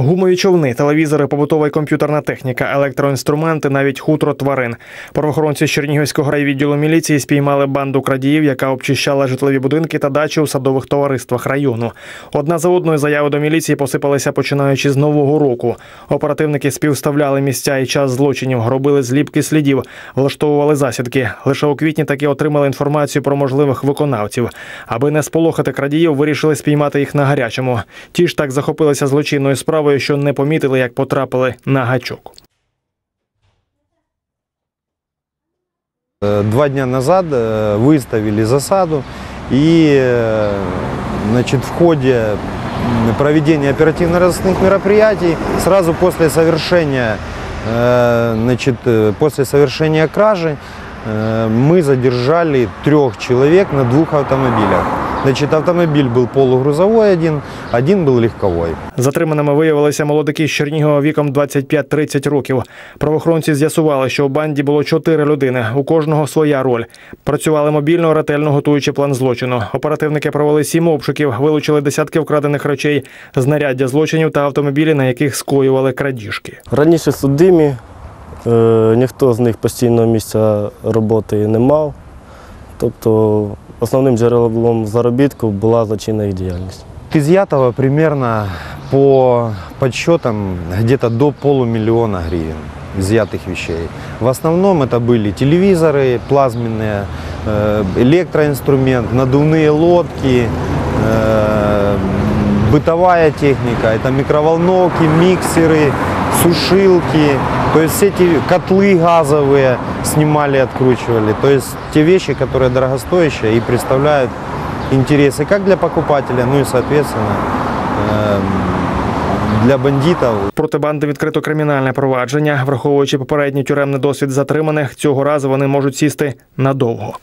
Гумові човни, телевізори, побутова і комп'ютерна техніка, електроінструменти, навіть хутро тварин. Правоохоронці Чернігівського райвідділу міліції спіймали банду крадіїв, яка обчищала житлові будинки та дачі у садових товариствах району. Одна за одною заяви до міліції посипалися починаючи з нового року. Оперативники співставляли місця і час злочинів, робили зліпки слідів, влаштовували засідки. Лише у квітні таки отримали інформацію про можливих виконавців. Аби не сполохати крадіїв, вирішили спіймати їх на гарячому. Ті ж так захопилися злочинною справою, що не помітили, як потрапили на гачок. Э, Два дня назад э, выставили засаду и э, значит, в ходе м, проведения оперативно-розыскных мероприятий сразу после совершения, э, значит, э, после совершения кражи э, мы задержали трех человек на двух автомобилях. Значит, автомобиль был полугрузовой один, один был легковой. Затриманими виявилися молодики з Чернігова віком 25-30 років. Правоохоронці з'ясували, що у банді було чотири людини. У кожного своя роль. Працювали мобільно, ретельно готуючи план злочину. Оперативники провели сім обшуків, вилучили десятки вкрадених речей, знаряддя злочинів та автомобілі, на яких скоювали крадіжки. Раніше судимі, е, ніхто з них постійного місця роботи не мав. Тобто основним джерелом заробітку була злочинна їх діяльність. Изъятого примерно по подсчетам где-то до полумиллиона гривен изъятых вещей. В основном это были телевизоры плазменные, э, электроинструмент, надувные лодки, э, бытовая техника, это микроволновки, миксеры, сушилки, то есть все эти котлы газовые снимали, откручивали. То есть те вещи, которые дорогостоящие и представляют интересы как для покупателя, ну и, соответственно, эм, для бандитов. Проти банди відкрито кримінальне провадження, враховуючи попередній тюремний досвід затриманих. Цього разу вони можуть сісти надовго.